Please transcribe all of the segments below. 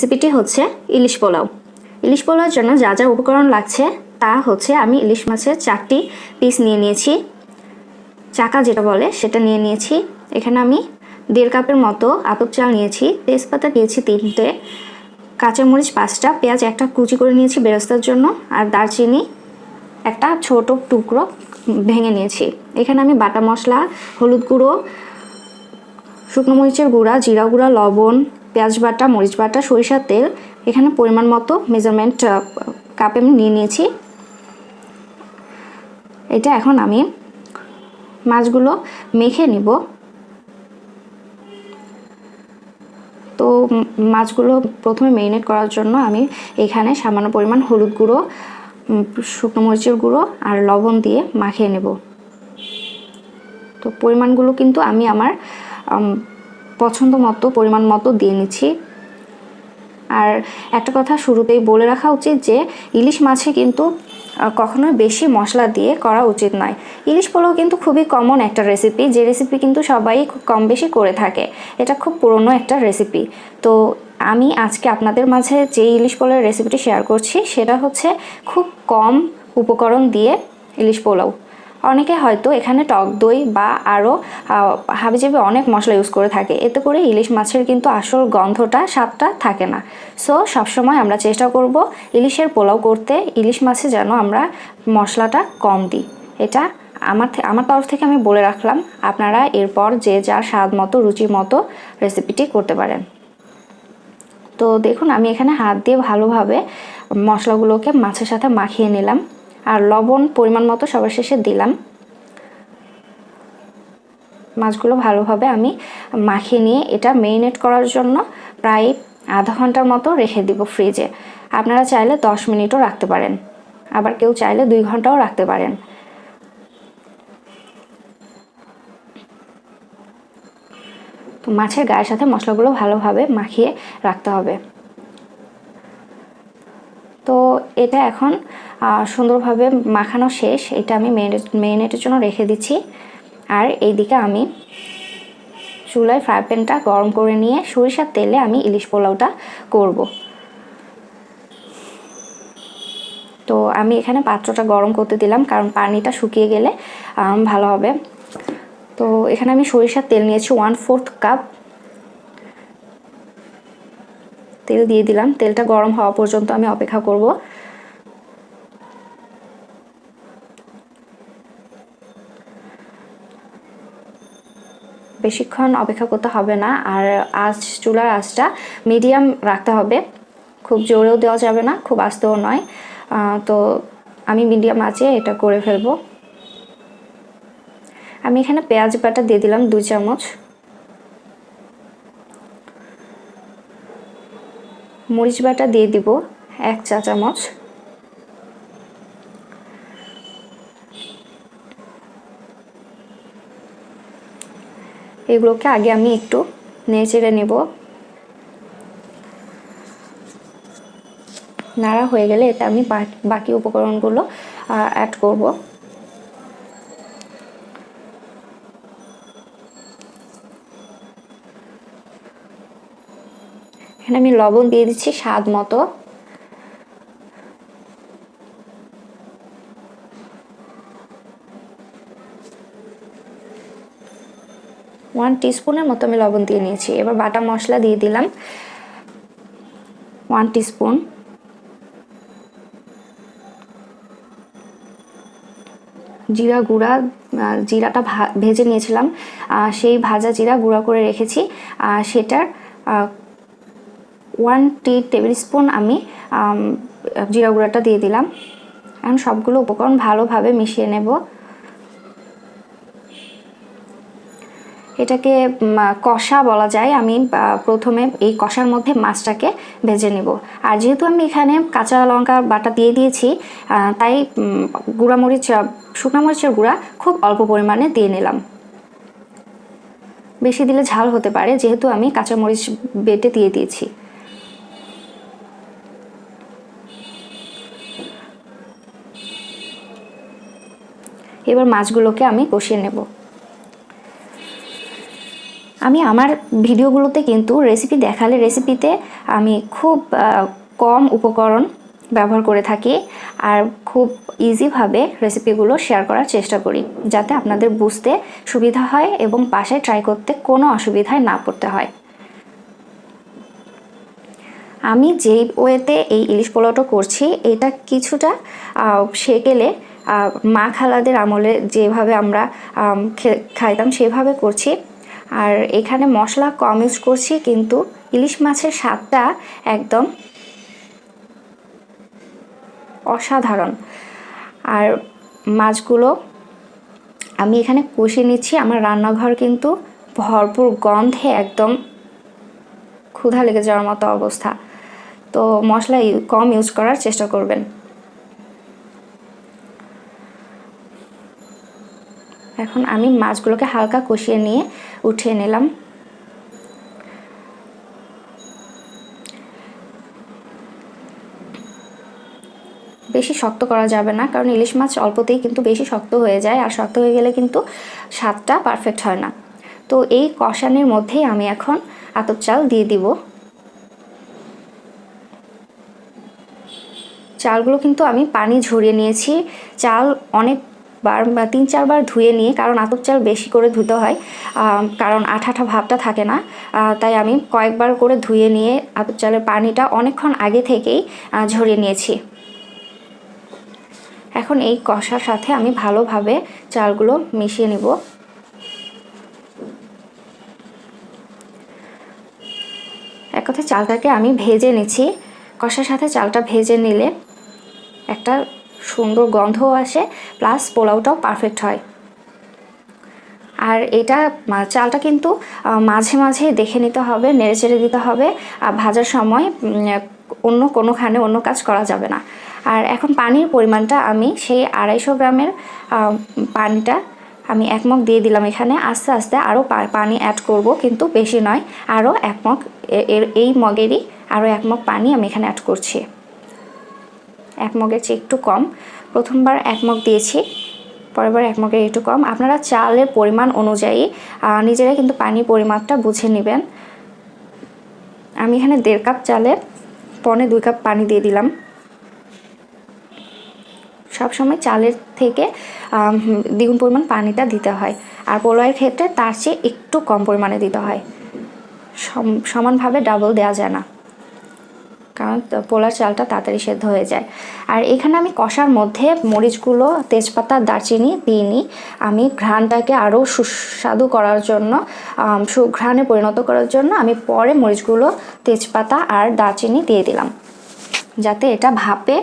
রেসিপিটি হচ্ছে ইলিশ পোলাও। ইলিশ পোলাওর জন্য যা যা উপকরণ লাগছে তা হচ্ছে আমি ইলিশ মাছের চারটি পিস নিয়ে নিয়েছি। চাকা যেটা বলে সেটা নিয়ে নিয়েছি। এখানে আমি দেড় কাপের মতো আতপ চাল নিয়েছি, তেজপাতা দিয়েছি তিনটে, কাঁচামরিচ পাঁচটা, পেঁয়াজ একটা কুচি করে নিয়েছি বেরস্তার জন্য, আর দারচিনি একটা ছোট টুকরো ভেঙে নিয়েছি। এখানে আমি বাটা মশলা, হলুদ গুঁড়ো শুকনো মরিচের গুঁড়া, জিরা গুঁড়া, লবণ, পেঁয়াজ বাটা, মরিচ বাটা, সরিষার তেল, এখানে পরিমাণ মতো মেজারমেন্ট কাপে আমি নিয়ে নিয়েছি। এটা এখন আমি মাছগুলো মেখে নিব। তো মাছগুলো প্রথমে মেরিনেট করার জন্য আমি এখানে সামান্য পরিমাণ হলুদ গুঁড়ো শুকনো মরিচের গুঁড়ো আর লবণ দিয়ে মাখিয়ে নেব। তো পরিমাণগুলো কিন্তু আমি আমার পছন্দ মতো, পরিমাণ মতো দিয়ে নিচ্ছি। আর একটা কথা শুরুতেই বলে রাখা উচিত যে, ইলিশ মাছে কিন্তু কখনোই বেশি মশলা দিয়ে করা উচিত নয়। ইলিশ পোলাও কিন্তু খুবই কমন একটা রেসিপি যে রেসিপি কিন্তু সবাই খুব কম বেশি করে থাকে। এটা খুব পুরনো একটা রেসিপি তো আমি আজকে আপনাদের মাঝে যে ইলিশ পোলাওয়ের রেসিপিটি শেয়ার করছি, সেটা হচ্ছে খুব কম উপকরণ দিয়ে ইলিশ পোলাও। অনেকে হয়তো এখানে টক দই বা আরও হাবিজাবি অনেক মশলা ইউজ করে থাকে। এতে করে ইলিশ মাছের কিন্তু আসল গন্ধটা, স্বাদটা থাকে না। সো সবসময় আমরা চেষ্টা করব ইলিশের পোলাও করতে, ইলিশ মাছে যেন আমরা মশলাটা কম দিই। এটা আমার আমার তরফ থেকে আমি বলে রাখলাম। আপনারা এরপর যে যার স্বাদ মতো রুচি মতো রেসিপিটি করতে পারেন। তো দেখুন, আমি এখানে হাত দিয়ে ভালোভাবে মশলাগুলোকে মাছের সাথে মাখিয়ে নিলাম। আর লবণ পরিমাণ মতো সবার শেষে দিলাম। মাছগুলো ভালোভাবে আমি মাখিয়ে নিয়ে এটা মেরিনেট করার জন্য প্রায় আধা ঘণ্টার মতো রেখে দিব ফ্রিজে আপনারা চাইলে দশ মিনিটও রাখতে পারেন। আবার কেউ চাইলে দুই ঘন্টাও রাখতে পারেন। তো মাছের গায়ের সাথে মশলাগুলো ভালোভাবে মাখিয়ে রাখতে হবে। তো এটা এখন সুন্দরভাবে মাখানো শেষ। এটা আমি মেরিনেট মেরিনেটের জন্য রেখে দিচ্ছি। আর এইদিকে আমি চুলায় ফ্রাই প্যানটা গরম করে নিয়ে সরিষার তেলে আমি ইলিশ পোলাওটা করব। তো আমি এখানে পাত্রটা গরম করতে দিলাম, কারণ পানিটা শুকিয়ে গেলে ভালো হবে। তো এখানে আমি সরিষার তেল নিয়েছি ওয়ান ফোর্থ কাপ তেল দিয়ে দিলাম। তেলটা গরম হওয়া পর্যন্ত আমি অপেক্ষা করব। বেশিক্ষণ অপেক্ষা করতে হবে না। আর আঁচ, চুলার আঁচটা মিডিয়াম রাখতে হবে। খুব জোরেও দেওয়া যাবে না, খুব আস্তেও নয়। তো আমি মিডিয়াম আঁচে এটা করে ফেলব। আমি এখানে পেঁয়াজ বাটা দিয়ে দিলাম দুই চামচ। মরিচ বাটা দিয়ে দিব, এক চা চামচ। এগুলোকে আগে আমি একটু নেড়ে চেড়ে নেব। নাড়া হয়ে গেলে এতে আমি বাকি উপকরণগুলো অ্যাড করব। এখানে আমি লবণ দিয়ে দিচ্ছি স্বাদ মতো। ওয়ান টিস্পুনের মতো আমি লবণ দিয়ে নিয়েছি। এবার বাটা মশলা দিয়ে দিলাম। ওয়ান টিস্পুন জিরা গুঁড়া জিরাটা ভেজে নিয়েছিলাম। সেই ভাজা জিরা গুঁড়া করে রেখেছি। সেটার ওয়ান টি টেবিল স্পুন আমি, জিরা গুঁড়াটা দিয়ে দিলাম। এখন সবগুলো উপকরণ ভালোভাবে মিশিয়ে নেব। এটাকে কষা বলা যায়। আমি প্রথমে এই কষার মধ্যে মাছটাকে ভেজে নেব। আর যেহেতু আমি এখানে কাঁচা লঙ্কা বাটা দিয়ে দিয়েছি তাই গুঁড়ামরিচ শুকনো মরিচের গুঁড়া খুব অল্প পরিমাণে দিয়ে নিলাম। বেশি দিলে ঝাল হতে পারে, যেহেতু আমি কাঁচামরিচ বেটে দিয়ে দিয়েছি। এবার মাছগুলোকে আমি কষিয়ে নেব। আমি আমার ভিডিওগুলোতে কিন্তু রেসিপি দেখালে রেসিপিতে আমি খুব কম উপকরণ ব্যবহার করে থাকি আর খুব ইজিভাবে রেসিপিগুলো শেয়ার করার চেষ্টা করি যাতে আপনাদের বুঝতে সুবিধা হয় এবং বাসায় ট্রাই করতে কোনো অসুবিধায় না পড়তে হয়। আমি যেই ওয়েতে এই ইলিশ পোলাওটা করছি, এটা কিছুটা সেকেলে মা খালাদের আমলে যেভাবে আমরা খাইতাম সেভাবে করছি। আর এখানে মশলা কম ইউজ করছি, কিন্তু ইলিশ মাছের স্বাদটা একদম অসাধারণ। আর মাছগুলো আমি এখানে কষিয়ে নিচ্ছি, আমার রান্নাঘর কিন্তু ভরপুর গন্ধে একদম ক্ষুধা লেগে যাওয়ার মতো অবস্থা। তো মশলা কম ইউজ করার চেষ্টা করবেন। এখন আমি মাছগুলোকে হালকা কষিয়ে নিয়ে উঠিয়ে নিলাম। বেশি শক্ত করা যাবে না, কারণ ইলিশ মাছ অল্পতেই কিন্তু বেশি শক্ত হয়ে যায়, আর শক্ত হয়ে গেলে কিন্তু স্বাদটা পারফেক্ট হয় না। তো এই কষানির মধ্যেই আমি এখন আতপ চাল দিয়ে দিব। চালগুলো কিন্তু আমি পানি ঝরিয়ে নিয়েছি। চাল অনেকবার বা তিন, চারবার ধুয়ে নিয়ে, কারণ আতপ চাল বেশি করে ধুতে হয় কারণ আঠা আঠা ভাবটা থাকে না তাই আমি কয়েকবার করে ধুয়ে নিয়ে আতপ চালের পানিটা অনেকক্ষণ আগে থেকেই ঝরিয়ে নিয়েছি। এখন এই কষার সাথে আমি ভালোভাবে চালগুলো মিশিয়ে নিব। এক কথায় চালটাকে আমি ভেজে নিচ্ছি। কষার সাথে চালটা ভেজে নিলে একটা সুন্দর গন্ধও আসে প্লাস পোলাওটাও পারফেক্ট হয়। আর এটা চালটা কিন্তু মাঝে মাঝে দেখে নিতে হবে, নেড়ে চেড়ে দিতে হবে, আর ভাজার সময় অন্য কোনোখানে অন্য কাজ করা যাবে না। আর এখন পানির পরিমাণটা আমি সেই আড়াইশো গ্রামের পানিটা আমি এক দিয়ে দিলাম এখানে। আস্তে আস্তে আরও পানি অ্যাড করব, কিন্তু বেশি নয় আরও এক মগ এর, এই মগেরই আরও এক মগ পানি আমি এখানে অ্যাড করছি। এক মগের চেয়ে একটু কম। প্রথমবার এক মগ দিয়েছি পরেরবার এক মগের একটু কম। আপনারা চালের পরিমাণ অনুযায়ী আহ, নিজেরাই কিন্তু পানির পরিমাণটা বুঝে নেবেন। আমি এখানে দেড় কাপ চালে পনে দুই কাপ পানি দিয়ে দিলাম। সবসময় চালের থেকে দ্বিগুণ পরিমাণ পানিটা দিতে হয়। আর পোলাওয়ের ক্ষেত্রে তার চেয়ে একটু কম পরিমাণে দিতে হয়। সম- সমানভাবে ডাবল দেওয়া যায় না। কারণ পোলার চালটা তাড়াতাড়ি সেদ্ধ হয়ে যায়। আর এখানে আমি কষার মধ্যে মরিচগুলো, তেজপাতা, দারচিনি দিইনি আমি ঘ্রাণটাকে আরও সুস্বাদু করার জন্য সুঘ্রাণে পরিণত করার জন্য আমি পরে মরিচগুলো, তেজপাতা আর দারচিনি দিয়ে দিলাম। যাতে এটা ভাপে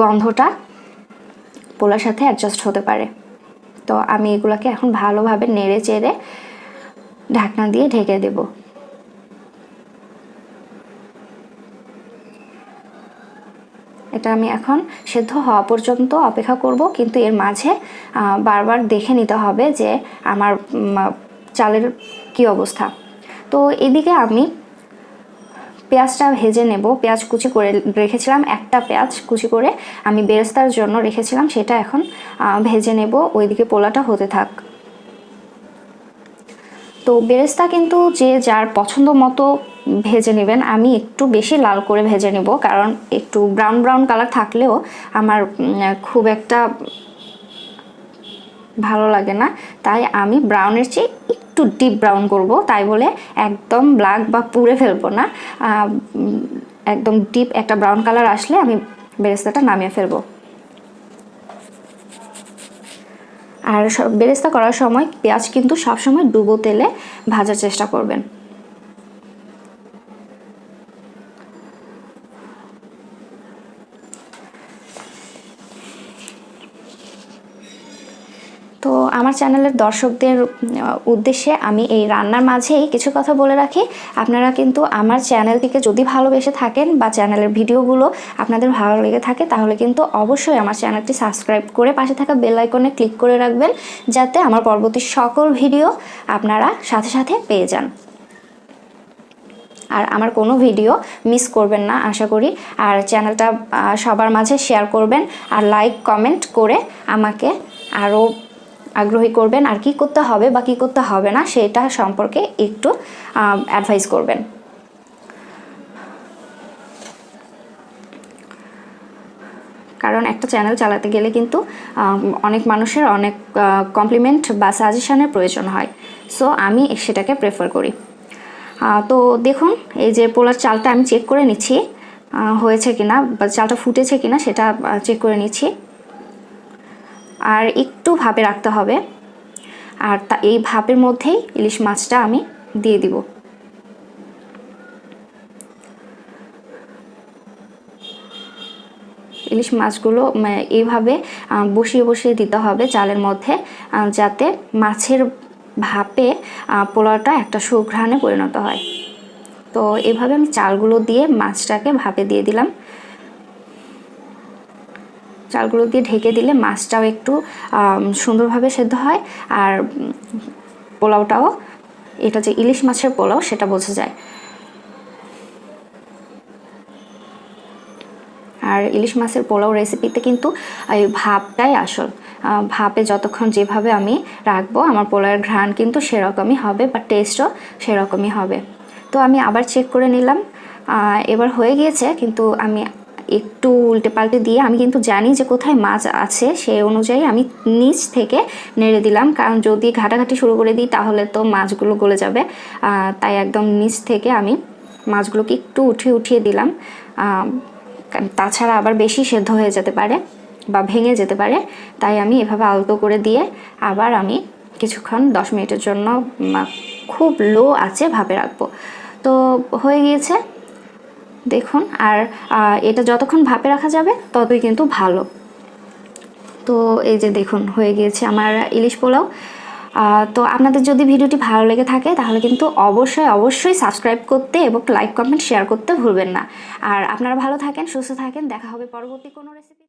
গন্ধটা পোলার সাথে অ্যাডজাস্ট হতে পারে। তো আমি এগুলোকে এখন ভালোভাবে নেড়ে চেড়ে ঢাকনা দিয়ে ঢেকে দেবো। এটা আমি এখন সেদ্ধ হওয়া পর্যন্ত অপেক্ষা করব, কিন্তু এর মাঝে বারবার দেখে নিতে হবে যে আমার চালের কি অবস্থা। তো এদিকে আমি পেঁয়াজটা ভেজে নেব। পেঁয়াজ কুচি করে রেখেছিলাম, একটা পেঁয়াজ কুচি করে আমি বেরেস্তার জন্য রেখেছিলাম, সেটা এখন ভেজে নেব। ওইদিকে পোলাটা হতে থাক। তো বেরেস্তা কিন্তু যে যার পছন্দ মতো ভেজে নেবেন। আমি একটু বেশি লাল করে ভেজে নেব, কারণ একটু ব্রাউন ব্রাউন কালার থাকলেও আমার খুব একটা ভালো লাগে না। তাই আমি ব্রাউনের চেয়ে একটু ডিপ ব্রাউন করব, তাই বলে একদম ব্ল্যাক বা পুড়ে ফেলব না। একদম ডিপ একটা ব্রাউন কালার আসলে আমি বেরেস্তাটা নামিয়ে ফেলব। আর বেরেস্তা করার সময় পেঁয়াজ কিন্তু সবসময় ডুবো তেলে ভাজার চেষ্টা করবেন তো আমার চ্যানেলের দর্শকদের উদ্দেশ্যে আমি এই রান্নার মাঝেই কিছু কথা বলে রাখি। আপনারা কিন্তু আমার চ্যানেলটিকে যদি ভালোবেসে থাকেন বা চ্যানেলের ভিডিওগুলো আপনাদের ভালো লেগে থাকে, তাহলে কিন্তু অবশ্যই আমার চ্যানেলটি সাবস্ক্রাইব করে পাশে থাকা বেল আইকনে ক্লিক করে রাখবেন, যাতে আমার পরবর্তী সকল ভিডিও আপনারা সাথে সাথে পেয়ে যান। আর আমার কোনো ভিডিও মিস করবেন না, আশা করি। আর চ্যানেলটা সবার মাঝে শেয়ার করবেন, আর লাইক কমেন্ট করে আমাকে আরও আগ্রহী করবেন আর কি করতে হবে বা কী করতে হবে না সেটা সম্পর্কে একটু অ্যাডভাইস করবেন। কারণ একটা চ্যানেল চালাতে গেলে কিন্তু অনেক মানুষের অনেক কমপ্লিমেন্ট বা সাজেশনের প্রয়োজন হয়। সো আমি সেটাকে প্রেফার করি। তো দেখুন, এই যে পোলার চালটা আমি চেক করে নিচ্ছি হয়েছে কিনা বা চালটা ফুটেছে কিনা সেটা চেক করে নিচ্ছি। আর একটু ভাপে রাখতে হবে। আর তা, এই ভাপের মধ্যেই ইলিশ মাছটা আমি দিয়ে দিব। ইলিশ মাছগুলো এইভাবে বসিয়ে বসিয়ে দিতে হবে চালের মধ্যে যাতে মাছের ভাপে পোলাওটা একটা সুঘ্রাণে পরিণত হয়। তো এভাবে আমি চালগুলো দিয়ে মাছটাকে ভাপে দিয়ে দিলাম। চালগুলো দিয়ে ঢেকে দিলে মাছটাও একটু সুন্দরভাবে সেদ্ধ হয়। আর পোলাওটাও, এটা যে ইলিশ মাছের পোলাও, সেটা বোঝা যায়। আর ইলিশ মাছের পোলাও রেসিপিতে কিন্তু এই ভাপটাই আসল। ভাপে যতক্ষণ যেভাবে আমি রাখব, আমার পোলাওয়ের ঘ্রাণ কিন্তু সেরকমই হবে, বা টেস্টও সেরকমই হবে। তো আমি আবার চেক করে নিলাম। এবার হয়ে গিয়েছে, কিন্তু আমি একটু উল্টে পাল্টে দিয়ে আমি কিন্তু জানি যে কোথায় মাছ আছে সেই অনুযায়ী আমি নিচ থেকে নেড়ে দিলাম। কারণ যদি ঘাটাঘাটি শুরু করে দিই তাহলে তো মাছগুলো গলে যাবে। তাই একদম নিচ থেকে আমি মাছগুলোকে একটু উঠিয়ে উঠিয়ে দিলাম। তাছাড়া আবার বেশি সেদ্ধ হয়ে যেতে পারে বা ভেঙে যেতে পারে। তাই আমি এভাবে আলতো করে দিয়ে আবার আমি কিছুক্ষণ দশ মিনিটের জন্য খুব লো আছে ভাপে রাখব। তো হয়ে গিয়েছে। দেখুন, আর এটা যতক্ষণ ভাপে রাখা যাবে, ততই কিন্তু ভালো। তো এই যে দেখুন, হয়ে গিয়েছে আমার ইলিশ পোলাও। তো আপনাদের যদি ভিডিওটি ভালো লেগে থাকে, তাহলে কিন্তু অবশ্যই অবশ্যই সাবস্ক্রাইব করতে এবং লাইক, কমেন্ট, শেয়ার করতে ভুলবেন না। আর আপনারা ভালো থাকেন, সুস্থ থাকেন, দেখা হবে পরবর্তী কোনো রেসিপি